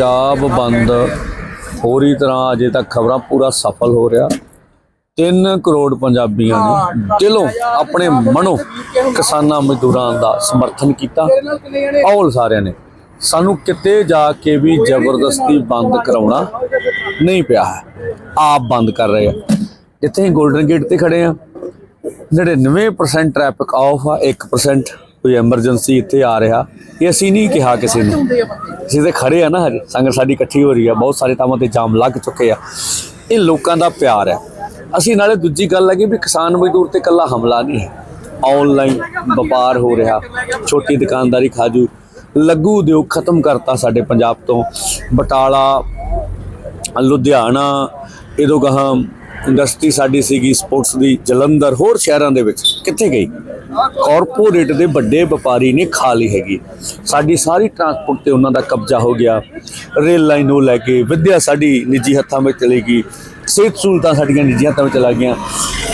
ਪੰਜਾਬ ਬੰਦ। ਪੂਰੀ ਤਰ੍ਹਾਂ ਅਜੇ ਤੱਕ ਖਬਰਾਂ ਪੂਰਾ ਸਫਲ ਹੋ ਰਿਹਾ। 3 ਕਰੋੜ ਪੰਜਾਬੀਆਂ ਨੇ ਦਿਲੋਂ ਆਪਣੇ ਮਨੋਂ ਕਿਸਾਨਾਂ ਮਜ਼ਦੂਰਾਂ ਦਾ ਸਮਰਥਨ ਕੀਤਾ। ਔਲ ਸਾਰਿਆਂ ਨੇ। ਸਾਨੂੰ ਕਿਤੇ ਜਾ ਕੇ ਵੀ ਜ਼ਬਰਦਸਤੀ ਬੰਦ ਕਰਾਉਣਾ ਨਹੀਂ ਪਿਆ ਹੈ। ਆਪ ਬੰਦ ਕਰ ਰਹੇ ਆ। ਜਿੱਥੇ ਅਸੀਂ 골ਡਨ ਗੇਟ ਤੇ ਖੜੇ ਆ। 99% ਟ੍ਰੈਫਿਕ ਆਫ ਆ 1% ਕੋਈ ਐਮਰਜੈਂਸੀ ਇੱਥੇ ਆ ਰਿਹਾ, ਇਹ ਅਸੀਂ ਨਹੀਂ ਕਿਹਾ ਕਿਸੇ ਨੂੰ। ਅਸੀਂ ਤੇ ਖੜੇ ਆ ਨਾ ਹਜੇ, ਸੰਗਤ ਸਾਡੀ ਇਕੱਠੀ ਹੋ ਰਹੀ ਆ, ਬਹੁਤ ਸਾਰੇ ਥਾਵਾਂ ਤੇ ਜਾਮ ਲੱਗ ਚੁੱਕੇ ਆ। ਇਹ ਲੋਕਾਂ ਦਾ ਪਿਆਰ ਹੈ। ਅਸੀਂ ਨਾਲੇ ਦੂਜੀ ਗੱਲ ਹੈ ਕਿ ਵੀ ਕਿਸਾਨ ਮਜ਼ਦੂਰ ਤੇ ਇਕੱਲਾ ਹਮਲਾ ਨਹੀਂ ਹੈ। ਆਨਲਾਈਨ ਵਪਾਰ ਹੋ ਰਿਹਾ, ਛੋਟੀ ਦੁਕਾਨਦਾਰੀ ਖਾਜੂ, ਲੱਗੂ ਉਦਯੋਗ ਖਤਮ ਕਰਤਾ ਸਾਡੇ ਪੰਜਾਬ ਤੋਂ। ਬਟਾਲਾ, ਲੁਧਿਆਣਾ ਇਦੋਂ ਗਾਹਾਂ ਇੰਡਸਟਰੀ ਸਾਡੀ ਸੀਗੀ ਸਪੋਰਟਸ ਦੀ, ਜਲੰਧਰ, ਹੋਰ ਸ਼ਹਿਰਾਂ ਦੇ ਵਿੱਚ। ਕਿੱਥੇ ਗਈ? ਕਾਰਪੋਰੇਟ ਦੇ ਵੱਡੇ ਵਪਾਰੀ ਨੇ ਖਾ ਲਈ ਹੈਗੀ। ਸਾਡੀ ਸਾਰੀ ਟਰਾਂਸਪੋਰਟ ਤੇ ਉਹਨਾਂ ਦਾ ਕਬਜ਼ਾ ਹੋ ਗਿਆ। ਰੇਲ ਲਾਈਨ ਉਹ ਲੈ ਕੇ ਵਿਦਿਆ ਸਾਡੀ ਨਿੱਜੀ ਹੱਥਾਂ ਵਿੱਚ ਚਲੀ ਗਈ। ਸਿਹਤ ਸਹੂਲਤਾਂ ਸਾਡੀਆਂ ਨਿੱਜੀ ਹੱਥਾਂ ਵਿੱਚ ਚਲਾ ਗਈਆਂ।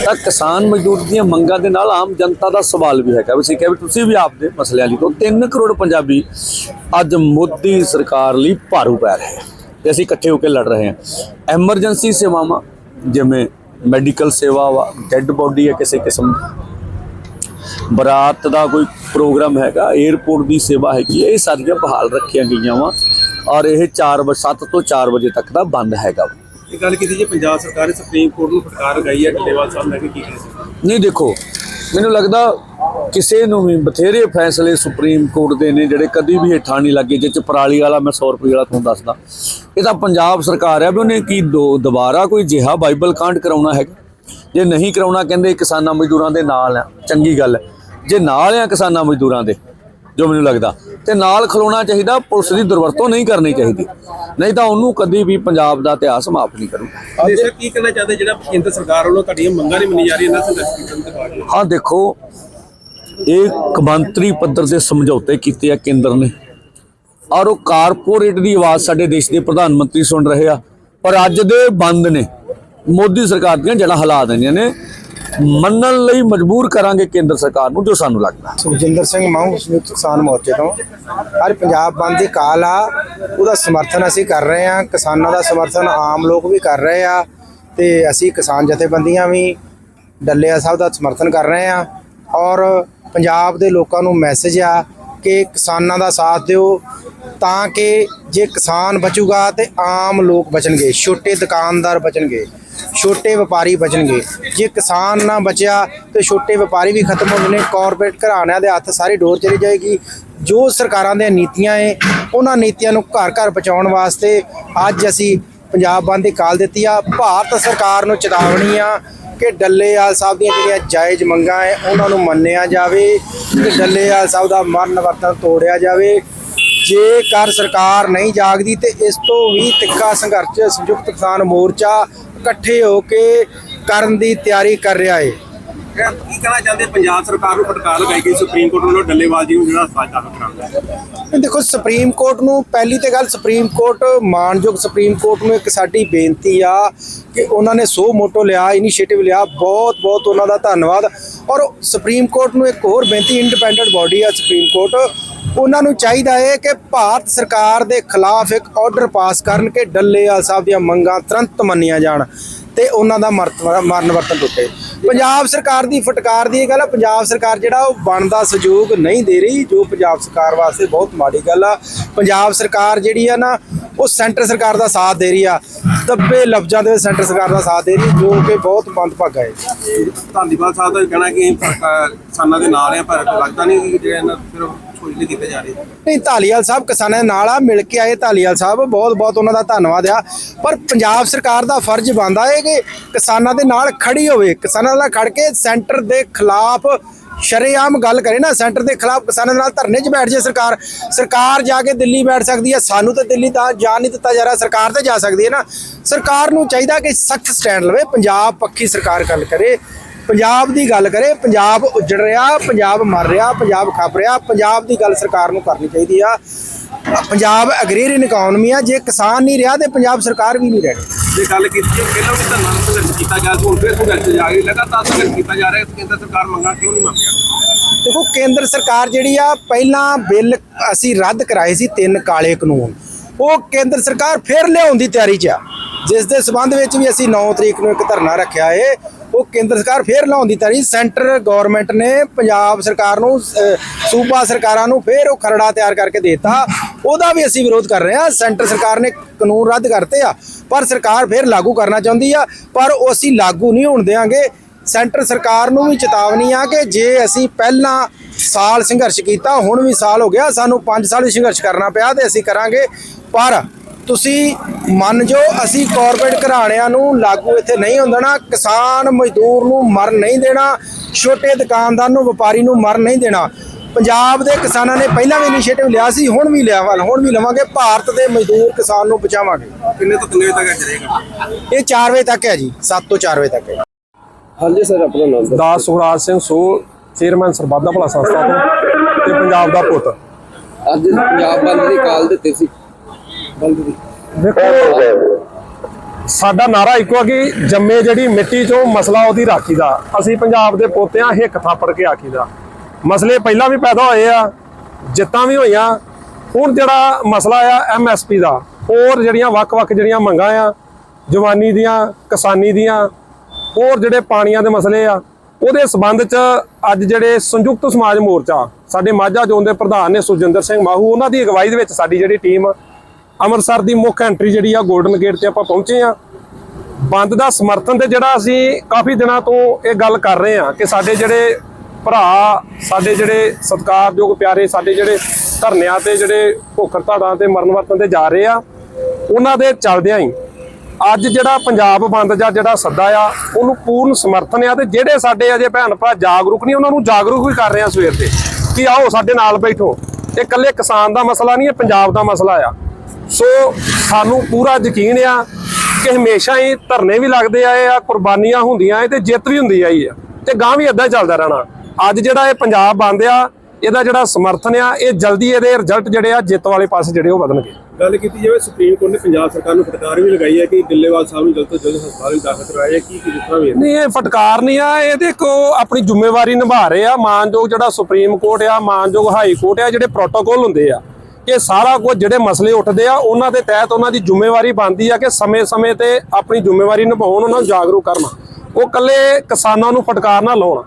ਤਾਂ ਕਿਸਾਨ ਮਜ਼ਦੂਰ ਦੀਆਂ ਮੰਗਾਂ ਦੇ ਨਾਲ ਆਮ ਜਨਤਾ ਦਾ ਸਵਾਲ ਵੀ ਹੈਗਾ। ਵੀ ਅਸੀਂ ਕਿਹਾ ਵੀ ਤੁਸੀਂ ਵੀ ਆਪਦੇ ਮਸਲਿਆਂ ਲਈ ਤੋਂ 3 ਕਰੋੜ ਪੰਜਾਬੀ ਅੱਜ ਮੋਦੀ ਸਰਕਾਰ ਲਈ ਭਾਰੂ ਪੈ ਰਹੇ ਆ ਤੇ ਅਸੀਂ ਇਕੱਠੇ ਹੋ ਕੇ ਲੜ ਰਹੇ ਹਾਂ। ਐਮਰਜੈਂਸੀ ਸੇਵਾਵਾਂ ਜਿਵੇਂ ਮੈਡੀਕਲ ਸੇਵਾ ਵਾ ਡੈੱਡ ਬੋਡੀ ਹੈ ਕਿਸੇ ਕਿਸਮ ਦੀ। ਬਰਾਤ ਦਾ ਕੋਈ ਪ੍ਰੋਗਰਾਮ ਹੈਗਾ 에어ਪੋਰਟ ਦੀ ਸੇਵਾ ਹੈਗੀ ਇਹ ਸਾਰੀਆਂ ਬਹਾਲ ਰੱਖੀਆਂ ਗਈਆਂ ਵਾ। ਔਰ ਇਹ 4 ਵਜੇ 7 ਤੋਂ 4 ਵਜੇ ਤੱਕ ਦਾ ਬੰਦ ਹੈਗਾ ਵਾ। ਇਹ ਗੱਲ ਕੀਤੀ ਜੀ ਪੰਜਾਬ ਸਰਕਾਰ ਨੇ ਸੁਪਰੀਮ ਕੋਰਟ ਨੂੰ ਫਟਕਾਰ ਗਈ ਹੈ ਢੱਲੇਵਾਲ ਸਾਹਿਬ ਨੇ ਕੀ ਕੀਤੀ ਨਹੀਂ ਦੇਖੋ ਮੈਨੂੰ ਲੱਗਦਾ ਕਿਸੇ ਨੂੰ ਵੀ ਬਥੇਰੇ ਫੈਸਲੇ ਸੁਪਰੀਮ ਕੋਰਟ ਦੇ ਨੇ ਜਿਹੜੇ ਕਦੀ ਵੀ ਹੇਠਾਂ ਨਹੀਂ ਲੱਗੇ ਜਿਹ ਚ ਪਰਾਲੀ ਵਾਲਾ ਮੈਂ 100 ਰੁਪਏ ਵਾਲਾ ਤੁਹਾਨੂੰ ਦੱਸਦਾ। ਇਹ ਤਾਂ ਪੰਜਾਬ ਸਰਕਾਰ ਹੈ ਵੀ ਉਹਨੇ ਕੀ ਦੋ ਦੁਬਾਰਾ ਕੋਈ ਜਿਹਾ ਬਾਈਬਲ ਕਾਂਡ ਕਰਾਉਣਾ ਹੈਗਾ। ਜੇ ਨਹੀਂ ਕਰਾਉਣਾ ਕਹਿੰਦੇ ਕਿਸਾਨਾਂ ਮਜ਼ਦੂਰਾਂ ਦੇ ਨਾਲ ਆ ਚੰਗੀ ਗੱਲ ਹੈ। ਜੇ ਨਾਲ ਆ ਕਿਸਾਨਾਂ ਮਜ਼ਦੂਰਾਂ ਦੇ ਜੋ ਮੈਨੂੰ ਲੱਗਦਾ ਤੇ ਨਾਲ ਖਲੋਣਾ ਚਾਹੀਦਾ ਪੁਲਿਸ ਦੀ ਦੁਰਵਰਤੋਂ ਨਹੀਂ ਕਰਨੀ ਚਾਹੀਦੀ। ਨਹੀਂ ਤਾਂ ਉਹਨੂੰ ਕਦੀ ਵੀ ਪੰਜਾਬ ਦਾ ਇਤਿਹਾਸ ਮਾਫ ਨਹੀਂ ਕਰੂ ਤੇ ਸਰ ਕੀ ਕਹਿਣਾ ਚਾਹਦੇ ਜਿਹੜਾ ਕੇਂਦਰ ਸਰਕਾਰ ਵੱਲੋਂ ਤੁਹਾਡੀਆਂ ਮੰਗਾਂ ਨਹੀਂ ਮੰਨੀ ਜਾ ਰਹੀਆਂ ਇਹਨਾਂ ਸੰਘਰਸ਼ ਕਰਨ ਦੇ ਬਾਅਦ ਹਾਂ ਦੇਖੋ ਇਹ ਕਮਾਂਤਰੀ ਪੱਧਰ ਤੇ ਸਮਝੌਤੇ ਕੀਤੇ ਆ ਕੇਂਦਰ ਨੇ। ਔਰ ਉਹ ਕਾਰਪੋਰੇਟ ਦੀ ਆਵਾਜ਼ ਸਾਡੇ ਦੇਸ਼ ਦੇ ਪ੍ਰਧਾਨ ਮੰਤਰੀ ਸੁਣ ਰਹੇ ਆ। ਪਰ ਅੱਜ ਦੇ ਬੰਦ ਨੇ। ਮੋਦੀ ਸਰਕਾਰ ਦੀਆਂ ਜਿਹੜਾ ਹਾਲਾਤ ਨੇ ਨੇ। ਮੰਨਣ ਲਈ ਮਜਬੂਰ ਕਰਾਂਗੇ ਕੇਂਦਰ ਸਰਕਾਰ ਨੂੰ, ਜੋ ਸਾਨੂੰ ਲੱਗਦਾ। ਸੁਖਜਿੰਦਰ ਸਿੰਘ ਮਾਹੂ ਸੰਯੁਕਤ ਕਿਸਾਨ ਮੋਰਚੇ ਤੋਂ। ਅੱਜ ਪੰਜਾਬ ਬੰਦ ਦੀ ਕਾਲ ਆ। ਉਹਦਾ ਸਮਰਥਨ ਅਸੀਂ ਕਰ ਰਹੇ ਆ। ਕਿਸਾਨਾਂ ਦਾ ਸਮਰਥਨ ਆਮ ਲੋਕ ਵੀ ਕਰ ਰਹੇ ਆ। ਤੇ ਅਸੀਂ ਕਿਸਾਨ ਜਥੇਬੰਦੀਆਂ ਵੀ ਡੱਲੇਆ ਸਾਹਿਬ ਦਾ ਸਮਰਥਨ ਕਰ ਰਹੇ ਆ। ਔਰ ਪੰਜਾਬ ਦੇ ਲੋਕਾਂ ਨੂੰ ਮੈਸੇਜ ਆ ਕਿ ਕਿਸਾਨਾਂ ਦਾ ਸਾਥ ਦਿਓ ਤਾਂ ਕਿ ਜੇ ਕਿਸਾਨ ਬਚੂਗਾ ਤੇ ਆਮ ਲੋਕ ਬਚਣਗੇ, ਛੋਟੇ ਦੁਕਾਨਦਾਰ ਬਚਣਗੇ, ਛੋਟੇ ਵਪਾਰੀ ਬਚਣਗੇ। ਜੇ ਕਿਸਾਨ ਨਾ ਬਚਿਆ ਤੇ ਛੋਟੇ ਵਪਾਰੀ ਵੀ ਖਤਮ ਹੋ ਜਾਣੇ ਕਾਰਪੋਰੇਟ ਘਰਾਣਿਆਂ ਦੇ ਹੱਥ ਸਾਰੀ ਡੋਰ ਚਲੀ ਜਾਏਗੀ। ਜੋ ਸਰਕਾਰਾਂ ਦੀਆਂ ਨੀਤੀਆਂ ਏ ਉਹਨਾਂ ਨੀਤੀਆਂ ਨੂੰ ਘਰ ਘਰ ਪਹੁੰਚਾਉਣ ਵਾਸਤੇ ਅੱਜ ਅਸੀਂ ਪੰਜਾਬ ਬੰਦ ਦੀ ਕਾਲ ਦਿੱਤੀ ਆ। ਭਾਰਤ ਸਰਕਾਰ ਨੂੰ ਚੇਤਾਵਨੀ ਆ ਕਿ ਡੱਲੇਵਾਲ ਸਾਹਿਬ ਦੀਆਂ ਜਿਹੜੀਆਂ ਜਾਇਜ਼ ਮੰਗਾਂ ਹੈ, ਉਹਨਾਂ ਨੂੰ ਮੰਨਿਆ ਜਾਵੇ ਤੇ ਡੱਲੇਵਾਲ ਸਾਹਿਬ ਦਾ ਮਰਨ ਵਰਤਨ ਤੋੜਿਆ ਜਾਵੇ। ਜੇਕਰ ਸਰਕਾਰ ਨਹੀਂ ਜਾਗਦੀ ਤੇ ਇਸ ਤੋਂ ਵੀ ਤਿੱਖਾ ਸੰਘਰਸ਼ ਸੰਯੁਕਤ ਕਿਸਾਨ ਮੋਰਚਾ ਇਕੱਠੇ ਹੋ ਕੇ ਕਰਨ ਦੀ ਤਿਆਰੀ ਕਰ ਰਿਹਾ ਹੈ। ਕੀ ਕਹਿਣਾ ਚਾਹਦੇ ਪੰਜਾਬ ਸਰਕਾਰ ਨੂੰ ਫਟਕਾਰ ਲਗਾਈ ਗਈ ਸੁਪਰੀਮ ਕੋਰਟ ਵੱਲੋਂ ਢੱਲੇਵਾਲ ਜੀ ਨੂੰ ਜਿਹੜਾ ਸਾਜ਼ਾ ਕਰਾਉਂਦਾ ਦੇਖੋ, ਸੁਪਰੀਮ ਕੋਰਟ ਨੂੰ ਪਹਿਲੀ ਤੇ ਗੱਲ ਸੁਪਰੀਮ ਕੋਰਟ, ਮਾਨਯੋਗ ਸੁਪਰੀਮ ਕੋਰਟ ਨੂੰ ਇੱਕ ਸਾਡੀ ਬੇਨਤੀ ਆ ਕਿ ਉਹਨਾਂ ਨੇ ਸੋ ਮੋਟੋ ਲਿਆ, ਇਨੀਸ਼ੀਏਟਿਵ ਲਿਆ, ਬਹੁਤ ਬਹੁਤ ਉਹਨਾਂ ਦਾ ਧੰਨਵਾਦ। ਔਰ ਸੁਪਰੀਮ ਕੋਰਟ ਨੂੰ ਇੱਕ ਹੋਰ ਬੇਨਤੀ, ਇੰਡੀਪੈਂਡੈਂਟ ਬਾਡੀ ਆ ਸੁਪਰੀਮ ਕੋਰਟ, ਉਹਨਾਂ ਨੂੰ ਚਾਹੀਦਾ ਹੈ ਕਿ ਭਾਰਤ ਸਰਕਾਰ ਦੇ ਖਿਲਾਫ ਇੱਕ ਆਰਡਰ ਪਾਸ ਕਰਨ ਕਿ ਡੱਲੇਵਾਲ ਸਾਹਿਬ ਦੀਆਂ ਮੰਗਾਂ ਤੁਰੰਤ ਮੰਨੀਆਂ ਜਾਣ। ਤੇ ਉਹਨਾਂ ਦਾ ਮਰਤ- ਮਰਨ ਵਰਤਨ ਟੁੱਟੇ। ਪੰਜਾਬ ਸਰਕਾਰ ਦੀ ਫਟਕਾਰ ਦੀ ਇਹ ਗੱਲ ਆ, ਪੰਜਾਬ ਸਰਕਾਰ ਜਿਹੜਾ ਉਹ ਬਣਦਾ ਸਹਿਯੋਗ ਨਹੀਂ ਦੇ ਰਹੀ, ਜੋ ਪੰਜਾਬ ਸਰਕਾਰ ਵਾਸਤੇ ਬਹੁਤ ਮਾੜੀ ਗੱਲ ਆ। ਪੰਜਾਬ ਸਰਕਾਰ ਜਿਹੜੀ ਆ ਨਾ ਉਹ ਸੈਂਟਰ ਸਰਕਾਰ ਦਾ ਸਾਥ ਦੇ ਰਹੀ ਆ ਦੱਬੇ ਲਫ਼ਜ਼ਾਂ ਦੇ ਵਿੱਚ ਸੈਂਟਰ ਸਰਕਾਰ ਦਾ ਸਾਥ ਦੇ ਰਹੀ ਜੋ ਕਿ ਬਹੁਤ ਮੰਦਭਾਗਾ ਹੈ। ਧਾਲੀਵਾਲ ਸਾਹਿਬ ਦਾ ਕਹਿਣਾ ਕਿ ਕਿਸਾਨਾਂ ਦੇ ਨਾਲ ਆ ਪਰ ਲੱਗਦਾ ਨਹੀਂ ਕਿ ਜਿਹੜੇ ਇਹਨਾਂ ਸਿਰਫ ਛੋਜਲੇ ਕੀਤੇ ਜਾ ਰਹੇ। ਨਹੀਂ ਧਾਲੀਵਾਲ ਸਾਹਿਬ ਕਿਸਾਨਾਂ ਦੇ ਨਾਲ ਆ ਮਿਲ ਕੇ ਆਏ ਧਾਲੀਵਾਲ ਸਾਹਿਬ ਬਹੁਤ ਬਹੁਤ ਉਹਨਾਂ ਦਾ ਧੰਨਵਾਦ ਆ। ਪਰ ਪੰਜਾਬ ਸਰਕਾਰ ਦਾ ਫਰਜ਼ ਬਣਦਾ ਹੈ ਕਿ ਕਿਸਾਨਾਂ ਦੇ ਨਾਲ ਖੜੀ ਹੋਵੇ ਕਿਸਾਨਾਂ ਨਾਲ ਖੜ ਕੇ ਸੈਂਟਰ ਦੇ ਖਿਲਾਫ ਸ਼ਰੇਆਮ ਗੱਲ ਕਰੇ ਨਾ, ਸੈਂਟਰ ਦੇ ਖਿਲਾਫ ਕਿਸਾਨਾਂ ਨਾਲ ਧਰਨੇ 'ਚ ਬੈਠ ਜੇ ਸਰਕਾਰ ਸਰਕਾਰ ਜਾ ਕੇ ਦਿੱਲੀ ਬੈਠ ਸਕਦੀ ਹੈ, ਸਾਨੂੰ ਤਾਂ ਦਿੱਲੀ ਤਾਂ ਜਾਣ ਨਹੀਂ ਦਿੱਤਾ ਜਾ ਰਿਹਾ, ਸਰਕਾਰ ਤਾਂ ਜਾ ਸਕਦੀ ਹੈ ਨਾ। ਸਰਕਾਰ ਨੂੰ ਚਾਹੀਦਾ ਕਿ ਸਖਤ ਸਟੈਂਡ ਲਵੇ, ਪੰਜਾਬ ਪੱਖੀ ਸਰਕਾਰ ਗੱਲ ਕਰੇ, ਪੰਜਾਬ ਦੀ ਗੱਲ ਕਰੇ, ਪੰਜਾਬ ਉੱਜੜ ਰਿਹਾ, ਪੰਜਾਬ ਮਰ ਰਿਹਾ, ਪੰਜਾਬ ਖੱਪ ਰਿਹਾ, ਪੰਜਾਬ ਦੀ ਗੱਲ ਸਰਕਾਰ ਨੂੰ ਕਰਨੀ ਚਾਹੀਦੀ ਆ। ਪੰਜਾਬ ਅਗਰੇਰੀਅਨ ਇਕਨੋਮੀ ਆ ਜੇ ਕਿਸਾਨ ਨਹੀਂ ਰਿਹਾ ਤੇ ਪੰਜਾਬ ਸਰਕਾਰ ਵੀ ਨਹੀਂ ਰਹਿਣੀ ਜੇ ਗੱਲ ਕੀਤੀ ਹੈ ਪਹਿਲਾਂ ਵੀ ਧਰਨਾ ਸੰਘਰਸ਼ ਕੀਤਾ ਗਿਆ ਸੀ ਹੁਣ ਫਿਰ ਸੰਘਰਸ਼ ਜਾਰੀ ਲਗਾਤਾਰ ਸੰਘਰਸ਼ ਕੀਤਾ ਜਾ ਰਿਹਾ ਹੈ ਕੇਂਦਰ ਸਰਕਾਰ ਮੰਗਾਂ ਕਿਉਂ ਨਹੀਂ ਮੰਨ ਰਿਹਾ ਦੇਖੋ ਕੇਂਦਰ ਸਰਕਾਰ ਜਿਹੜੀ ਆ ਪਹਿਲਾਂ ਬਿੱਲ ਅਸੀਂ ਰੱਦ ਕਰਾਏ ਸੀ ਤਿੰਨ ਕਾਲੇ ਕਾਨੂੰਨ। ਉਹ ਕੇਂਦਰ ਸਰਕਾਰ ਫੇਰ ਲਿਆਉਣ ਦੀ ਤਿਆਰੀ 'ਚ ਆ। ਜਿਸ ਦੇ ਸਬੰਧ ਵਿੱਚ ਵੀ ਅਸੀਂ 9 ਤਰੀਕ ਨੂੰ ਇੱਕ ਧਰਨਾ ਰੱਖਿਆ ਏ। ਉਹ ਕੇਂਦਰ ਸਰਕਾਰ ਫੇਰ ਲਿਆਉਣ ਦੀ ਤਿਆਰੀ। ਸੈਂਟਰ ਗਵਰਨਮੈਂਟ ਨੇ ਪੰਜਾਬ ਸਰਕਾਰ ਨੂੰ ਸੂਬਾ ਸਰਕਾਰਾਂ ਨੂੰ ਫੇਰ ਉਹ ਖਰੜਾ ਤਿਆਰ ਕਰਕੇ ਦਿੱਤਾ। ਉਹਦਾ ਵੀ ਅਸੀਂ ਵਿਰੋਧ ਕਰ ਰਹੇ ਹਾਂ। ਸੈਂਟਰ ਸਰਕਾਰ ਨੇ ਕਾਨੂੰਨ ਰੱਦ ਕਰਤੇ ਆ, ਪਰ ਸਰਕਾਰ ਫੇਰ ਲਾਗੂ ਕਰਨਾ ਚਾਹੁੰਦੀ ਆ, ਪਰ ਉਹ ਅਸੀਂ ਲਾਗੂ ਨਹੀਂ ਹੋਣ ਦੇਵਾਂਗੇ ਸੈਂਟਰ ਸਰਕਾਰ ਨੂੰ ਵੀ ਚੇਤਾਵਨੀ ਆ ਕਿ ਜੇ ਅਸੀਂ ਪਹਿਲਾਂ ਸਾਲ ਸੰਘਰਸ਼ ਕੀਤਾ, ਹੁਣ ਵੀ ਸਾਲ ਹੋ ਗਿਆ, ਸਾਨੂੰ 5 ਸਾਲ ਸੰਘਰਸ਼ ਕਰਨਾ ਪਿਆ ਤੇ ਅਸੀਂ ਕਰਾਂਗੇ। ਪਰ ਤੁਸੀਂ ਮੰਨ ਜੋ ਅਸੀਂ ਕਾਰਪੋਰੇਟ ਘਰਾਣਿਆਂ ਨੂੰ ਲਾਗੂ ਇੱਥੇ ਨਹੀਂ ਹੁੰਦਾ ਨਾ ਕਿਸਾਨ ਮਜ਼ਦੂਰ ਨੂੰ ਮਰ ਨਹੀਂ ਦੇਣਾ ਛੋਟੇ ਦੁਕਾਨਦਾਰ ਨੂੰ ਵਪਾਰੀ ਨੂੰ ਮਰ ਨਹੀਂ ਦੇਣਾ। ਪੰਜਾਬ ਦੇ ਕਿਸਾਨਾਂ ਨੇ ਪਹਿਲਾਂ ਵੀ ਇਨੀਸ਼ੀਏਟਿਵ ਲਿਆ ਸੀ ਹੁਣ ਵੀ ਲਿਆ ਵਾ ਹੁਣ ਵੀ ਲਵਾਂਗੇ ਭਾਰਤ ਦੇ ਮਜ਼ਦੂਰ ਕਿਸਾਨ ਨੂੰ ਬਚਾਵਾਂਗੇ। ਕਿੰਨੇ ਤੋਂ ਕਿੰਨੇ ਵਜੇ ਤੱਕ ਚੱਲੇਗਾ? ਇਹ 4 ਵਜੇ ਤੱਕ ਹੈ ਜੀ 7 ਤੋਂ 4 ਵਜੇ ਤੱਕ ਹੈ। ਹਾਂਜੀ ਸਰ ਆਪਣਾ ਨਾਮ ਦਾਸ। ਸੁਖਰਾਜ ਸਿੰਘ ਸੋ ਚੇਅਰਮੈਨ ਸਰਬਾਦਾ ਭਲਾ ਸੰਸਥਾ ਤੋਂ ਤੇ ਪੰਜਾਬ ਦਾ ਪੁੱਤ। ਅੱਜ ਪੰਜਾਬ ਬੰਦ ਦੀ ਕਾਲ ਦਿੱਤੀ ਸੀ। ਬੰਦ ਦੀ ਦੇਖੋ, ਸਾਡਾ ਨਾਰਾ ਇੱਕੋ ਆ ਕਿ ਜੰਮੇ ਜਿਹੜੀ ਮਿੱਟੀ ਚੋਂ ਮਸਲਾ ਉਹਦੀ ਰਾਖੀ ਦਾ ਅਸੀਂ ਪੰਜਾਬ ਦੇ ਪੋਤਿਆਂ ਹਿੱਕ ਥਾਪੜ ਕੇ ਆਖੀ ਦਾ ਮਸਲੇ ਪਹਿਲਾਂ ਵੀ ਪੈਦਾ ਹੋਏ ਆ, ਜਿੱਤਾਂ ਵੀ ਹੋਈਆਂ, ਹੁਣ ਜਿਹੜਾ ਮਸਲਾ ਆ ਐਮਐਸਪੀ ਦਾ, ਹੋਰ ਜਿਹੜੀਆਂ ਵੱਖ-ਵੱਖ ਜਿਹੜੀਆਂ ਮੰਗਾਂ ਆ, ਜਵਾਨੀ ਦੀਆਂ, ਕਿਸਾਨੀ ਦੀਆਂ, ਹੋਰ ਜਿਹੜੇ ਪਾਣੀਆਂ ਦੇ ਮਸਲੇ ਆ, ਉਹਦੇ ਸਬੰਧ ਚ ਅੱਜ ਜਿਹੜੇ ਸੰਯੁਕਤ ਸਮਾਜ ਮੋਰਚਾ, ਸਾਡੇ ਮਾਝਾ ਜ਼ੋਨ ਦੇ ਪ੍ਰਧਾਨ ਨੇ ਸੁਜਿੰਦਰ ਸਿੰਘ ਮਾਹੂ, ਉਹਨਾਂ ਦੀ ਅਗਵਾਈ ਦੇ ਵਿੱਚ ਸਾਡੀ ਜਿਹੜੀ ਟੀਮ ਅੰਮ੍ਰਿਤਸਰ ਦੀ ਮੁੱਖ ਐਂਟਰੀ ਜਿਹੜੀ ਆ 골ਡਨ ਗੇਟ ਤੇ ਆਪਾਂ ਪਹੁੰਚੇ ਆ ਬੰਦ ਦਾ ਸਮਰਥਨ ਤੇ ਜਿਹੜਾ ਅਸੀਂ ਕਾਫੀ ਦਿਨਾਂ ਤੋਂ ਇਹ ਗੱਲ ਕਰ ਰਹੇ ਆ ਕਿ ਸਾਡੇ ਜਿਹੜੇ ਭਰਾ, ਸਾਡੇ ਜਿਹੜੇ ਸਤਿਕਾਰਯੋਗ ਪਿਆਰੇ, ਸਾਡੇ ਜਿਹੜੇ ਧਰਨਿਆਂ ਤੇ ਜਿਹੜੇ ਭੁੱਖ ਹੜਤਾਲਾਂ ਤੇ ਮਰਨ ਵਰਤਨ ਤੇ ਜਾ ਰਹੇ ਆ, ਉਹਨਾਂ ਦੇ ਚੱਲਦਿਆਂ ਹੀ ਅੱਜ ਜਿਹੜਾ ਪੰਜਾਬ ਬੰਦ ਜਾਂ ਜਿਹੜਾ ਸੱਦਾ ਆ, ਉਹਨੂੰ ਪੂਰਨ ਸਮਰਥਨ ਆ ਤੇ ਜਿਹੜੇ ਸਾਡੇ ਅਜੇ ਭੈਣ ਭਰਾ ਜਾਗਰੂਕ ਨਹੀਂ, ਉਹਨਾਂ ਨੂੰ ਜਾਗਰੂਕ ਵੀ ਕਰ ਰਹੇ ਆ ਸਵੇਰ ਤੇ ਕਿ ਆਓ ਸਾਡੇ ਨਾਲ ਬੈਠੋ। ਇਹ ਇਕੱਲੇ ਕਿਸਾਨ ਦਾ ਮਸਲਾ ਨਹੀਂ, ਇਹ ਪੰਜਾਬ ਦਾ ਮਸਲਾ ਆ। ਸੋ ਸਾਨੂੰ ਪੂਰਾ ਯਕੀਨ ਆ ਕਿ ਹਮੇਸ਼ਾ ਹੀ ਧਰਨੇ ਵੀ ਲੱਗਦੇ ਆਏ ਆ ਕੁਰਬਾਨੀਆਂ ਹੁੰਦੀਆਂ ਏ ਤੇ ਜਿੱਤ ਵੀ ਹੁੰਦੀ ਆਈ ਆ। ਤੇ ਗਾਂ ਵੀ ਇਦਾਂ ਚੱਲਦਾ ਰਹਿਣਾ। ਅੱਜ ਜਿਹੜਾ ਇਹ ਪੰਜਾਬ ਬੰਦ ਆ ਇਹਦਾ ਜਿਹੜਾ ਸਮਰਥਨ ਆ ਇਹ ਜਲਦੀ ਇਹਦੇ ਰਿਜ਼ਲਟ ਜਿਹੜੇ ਆ ਜਿੱਤ ਵਾਲੇ ਪਾਸੇ ਜਿਹੜੇ ਉਹ ਵਧਣਗੇ। ਗੱਲ ਕੀਤੀ ਜਾਵੇ ਸੁਪਰੀਮ ਕੋਰਟ ਨੇ ਪੰਜਾਬ ਸਰਕਾਰ ਨੂੰ ਫਟਕਾਰ ਵੀ ਲਗਾਈ ਹੈ ਕਿ ਦਿੱਲੇਵਾਲ ਸਾਹਿਬ ਨੂੰ ਜਲਦ ਤੋਂ ਜਲਦ ਹਸਪਤਾਲ ਵਿੱਚ ਦਾਖਲ ਕਰਵਾਇਆ ਜਾਏ। ਕੀ ਕੀ ਦਿੱਤਾ ਵੀ ਹੈ ਨਹੀਂ ਇਹ ਫਟਕਾਰ ਨਹੀਂ ਆ ਇਹ ਕੋ ਆਪਣੀ ਜ਼ਿੰਮੇਵਾਰੀ ਨਿਭਾ ਰਹੇ ਆ। ਮਾਨਯੋਗ ਜਿਹੜਾ ਸੁਪਰੀਮ ਕੋਰਟ ਆ ਮਾਨਯੋਗ ਹਾਈ ਕੋਰਟ ਆ ਜਿਹੜੇ ਪ੍ਰੋਟੋਕੋਲ ਹੁੰਦੇ ਆ। ਇਹ ਸਾਰਾ ਕੁਝ ਜਿਹੜੇ ਮਸਲੇ ਉੱਠਦੇ ਆ, ਉਹਨਾਂ ਦੇ ਤਹਿਤ ਉਹਨਾਂ ਦੀ ਜ਼ਿੰਮੇਵਾਰੀ ਬਣਦੀ ਆ ਕਿ ਸਮੇਂ-ਸਮੇਂ ਤੇ ਆਪਣੀ ਜ਼ਿੰਮੇਵਾਰੀ ਨਿਭਾਉਣ, ਉਹਨਾਂ ਨੂੰ ਜਾਗਰੂਕ ਕਰਨ। ਉਹ ਕੱਲੇ ਕਿਸਾਨਾਂ ਨੂੰ ਫਟਕਾਰ ਨਾ ਲਾਉਣ।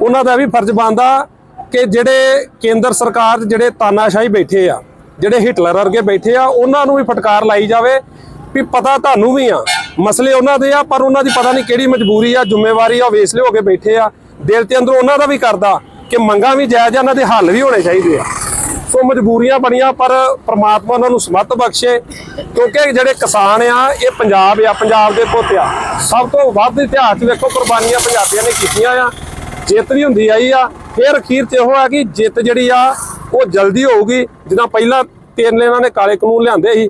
ਉਹਨਾਂ ਦਾ ਵੀ ਫਰਜ਼ ਬਣਦਾ ਕਿ ਜਿਹੜੇ ਕੇਂਦਰ ਸਰਕਾਰ ਜਿਹੜੇ ਤਾਨਾਸ਼ਾਹੀ ਬੈਠੇ ਆ, ਜਿਹੜੇ ਹਿਟਲਰ ਵਰਗੇ ਬੈਠੇ ਆ, ਉਹਨਾਂ ਨੂੰ ਵੀ ਫਟਕਾਰ ਲਾਈ ਜਾਵੇ ਵੀ ਪਤਾ ਤੁਹਾਨੂੰ ਵੀ ਆ, ਮਸਲੇ ਉਹਨਾਂ ਦੇ ਆ, ਪਰ ਉਹਨਾਂ ਦੀ ਪਤਾ ਨਹੀਂ ਕਿਹੜੀ ਮਜਬੂਰੀ ਆ, ਜ਼ਿੰਮੇਵਾਰੀ ਆ ਉਹ ਵੇਸਲੇ ਹੋ ਕੇ ਬੈਠੇ ਆ। ਦਿਲ ਤੇ ਅੰਦਰੋਂ ਉਹਨਾਂ ਦਾ ਵੀ ਕਰਦਾ ਕਿ ਮੰਗਾਂ ਵੀ ਜਾਇਜ਼ ਆ, ਉਹਨਾਂ ਦੇ ਹੱਲ ਵੀ ਹੋਣੇ ਚਾਹੀਦੇ ਆ। ਸੋ ਮਜਬੂਰੀਆਂ ਬਣੀਆਂ, ਪਰ ਪ੍ਰਮਾਤਮਾ ਉਹਨਾਂ ਨੂੰ ਸਮੱਤ ਬਖਸ਼ੇ, ਕਿਉਂਕਿ ਜਿਹੜੇ ਕਿਸਾਨ ਆ, ਇਹ ਪੰਜਾਬ ਆ, ਪੰਜਾਬ ਦੇ ਪੁੱਤ ਆ। ਸਭ ਤੋਂ ਵੱਧ ਇਤਿਹਾਸ 'ਚ ਵੇਖੋ, ਕੁਰਬਾਨੀਆਂ ਪੰਜਾਬੀਆਂ ਨੇ ਕੀਤੀਆਂ ਆ। ਜਿੱਤ ਵੀ ਹੁੰਦੀ ਆਈ ਆ। ਫਿਰ ਅਖੀਰ 'ਚ ਇਹੋ ਆ ਕਿ ਜਿੱਤ ਜਿਹੜੀ ਆ, ਉਹ ਜਲਦੀ ਹੋਊਗੀ। ਜਿੱਦਾਂ ਪਹਿਲਾਂ ਤਿੰਨ ਇਹਨਾਂ ਨੇ ਕਾਲੇ ਕਾਨੂੰਨ ਲਿਆਂਦੇ ਸੀ,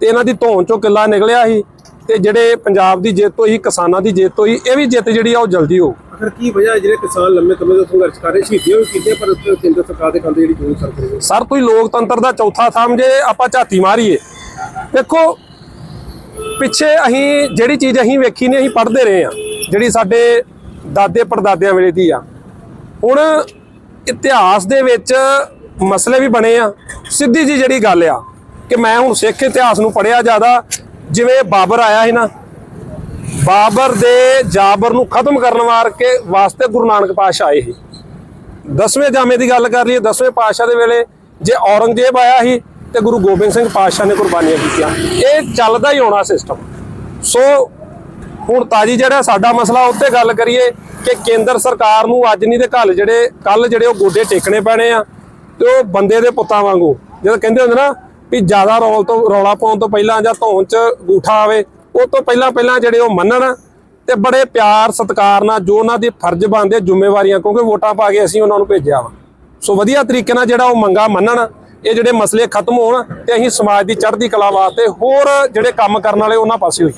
ਤੇ ਇਹਨਾਂ ਦੀ ਧੌਣ ਚੋਂ ਕਿੱਲਾ ਨਿਕਲਿਆ ਸੀ, ਤੇ ਜਿਹੜੇ ਪੰਜਾਬ ਦੀ ਜਿੱਤ ਹੋਈ, ਕਿਸਾਨਾਂ ਦੀ ਜਿੱਤ ਹੋਈ, ਇਹ ਵੀ ਜਿੱਤ ਜਿਹੜੀ ਆ, ਉਹ ਜਲਦੀ ਹੋਊ ਅਖਰ ਕੀ ਵਜ੍ਹਾ ਹੈ ਜਿਹੜੇ ਕਿਸਾਨ ਲੰਮੇ ਸਮੇਂ ਤੋਂ ਸੰਘਰਸ਼ ਕਰ ਰਹੇ, ਸ਼ਹੀਦੀਆਂ ਵੀ ਕੀਤੀਆਂ, ਪਰ ਉੱਥੇ ਕੇਂਦਰ ਸਰਕਾਰ ਦੇ ਕੰਦੇ ਜਿਹੜੀ ਜੋਨ ਸਰ ਕਰੀ ਸਰ ਤੁਸੀਂ ਲੋਕਤੰਤਰ ਦਾ ਚੌਥਾ ਥੰਮ ਜੇ ਆਪਾਂ ਝਾਤੀ ਮਾਰੀਏ, ਦੇਖੋ, ਪਿੱਛੇ ਅਸੀਂ ਜਿਹੜੀ ਚੀਜ਼ ਅਸੀਂ ਵੇਖੀ ਨਹੀਂ, ਅਸੀਂ ਪੜ੍ਹਦੇ ਰਹੇ ਆ ਜਿਹੜੀ ਸਾਡੇ ਦਾਦੇ ਪੜਦਾਦਿਆਂ ਵੇਲੇ ਦੀ ਆ। ਹੁਣ ਇਤਿਹਾਸ ਦੇ ਵਿੱਚ ਮਸਲੇ ਵੀ ਬਣੇ ਆ। ਸਿੱਧੀ ਜੀ ਜਿਹੜੀ ਗੱਲ ਆ, ਕਿ ਮੈਂ ਹੁਣ ਸਿੱਖ ਇਤਿਹਾਸ ਨੂੰ ਪੜਿਆ ਜ਼ਿਆਦਾ, ਜਿਵੇਂ ਬਾਬਰ ਆਇਆ ਸੀ ਨਾ ਬਾਬਰ ਦੇ ਜਾਬਰ ਨੂੰ ਖਤਮ ਕਰਨ ਵਾਰ ਕੇ ਵਾਸਤੇ ਗੁਰੂ ਨਾਨਕ ਪਾਤਸ਼ਾਹ ਆਏ ਸੀ। ਦਸਵੇਂ ਜਾਮੇ ਦੀ ਗੱਲ ਕਰ ਲਈਏ, ਦਸਵੇਂ ਪਾਤਸ਼ਾਹ ਦੇ ਵੇਲੇ ਜੇ ਔਰੰਗਜ਼ੇਬ ਆਇਆ ਸੀ ਤੇ ਗੁਰੂ ਗੋਬਿੰਦ ਸਿੰਘ ਪਾਤਸ਼ਾਹ ਨੇ ਕੁਰਬਾਨੀਆਂ ਕੀਤੀਆਂ। ਇਹ ਚੱਲਦਾ ਹੀ ਹੋਣਾ ਸਿਸਟਮ ਸੋ ਹੁਣ ਤਾਜੀ ਜਿਹੜਾ ਸਾਡਾ ਮਸਲਾ ਉੱਤੇ ਗੱਲ ਕਰੀਏ ਕਿ ਕੇਂਦਰ ਸਰਕਾਰ ਨੂੰ ਅੱਜ ਨਹੀਂ ਤੇ ਕੱਲ ਜਿਹੜੇ ਕੱਲ ਜਿਹੜੇ ਉਹ ਗੋਡੇ ਟੇਕਣੇ ਪੈਣੇ ਆ ਤੇ ਉਹ ਬੰਦੇ ਦੇ ਪੁੱਤਾਂ ਵਾਂਗੂ। ਜਦੋਂ ਕਹਿੰਦੇ ਹੁੰਦੇ ਨਾ ਵੀ ਜ਼ਿਆਦਾ ਰੌਲ ਤੋਂ, ਰੌਲਾ ਪਾਉਣ ਤੋਂ ਪਹਿਲਾਂ ਜਾਂ ਧੌਣ 'ਚ ਗੂਠਾ ਆਵੇ ਉਹ ਤੋਂ ਪਹਿਲਾਂ ਪਹਿਲਾਂ ਜਿਹੜੇ ਉਹ ਮੰਨਣ ਤੇ ਬੜੇ ਪਿਆਰ, ਸਤਿਕਾਰ ਨਾਲ ਜੋ ਉਹਨਾਂ ਦੀ ਫਰਜ਼ ਬਣਦੇ, ਜ਼ਿੰਮੇਵਾਰੀਆਂ, ਕਿਉਂਕਿ ਵੋਟਾਂ ਪਾ ਕੇ ਅਸੀਂ ਉਹਨਾਂ ਨੂੰ ਭੇਜਿਆ ਵਾ। ਸੋ ਵਧੀਆ ਤਰੀਕੇ ਨਾਲ ਜਿਹੜਾ ਉਹ ਮੰਗਾ ਮੰਨਣ, ਇਹ ਜਿਹੜੇ ਮਸਲੇ ਖਤਮ ਹੋਣ ਤੇ ਅਸੀਂ ਸਮਾਜ ਦੀ ਚੜ੍ਹਦੀ ਕਲਾ ਵਾਸਤੇ ਹੋਰ ਜਿਹੜੇ ਕੰਮ ਕਰਨ ਵਾਲੇ ਉਹਨਾਂ ਪਾਸੇ ਹੋਈ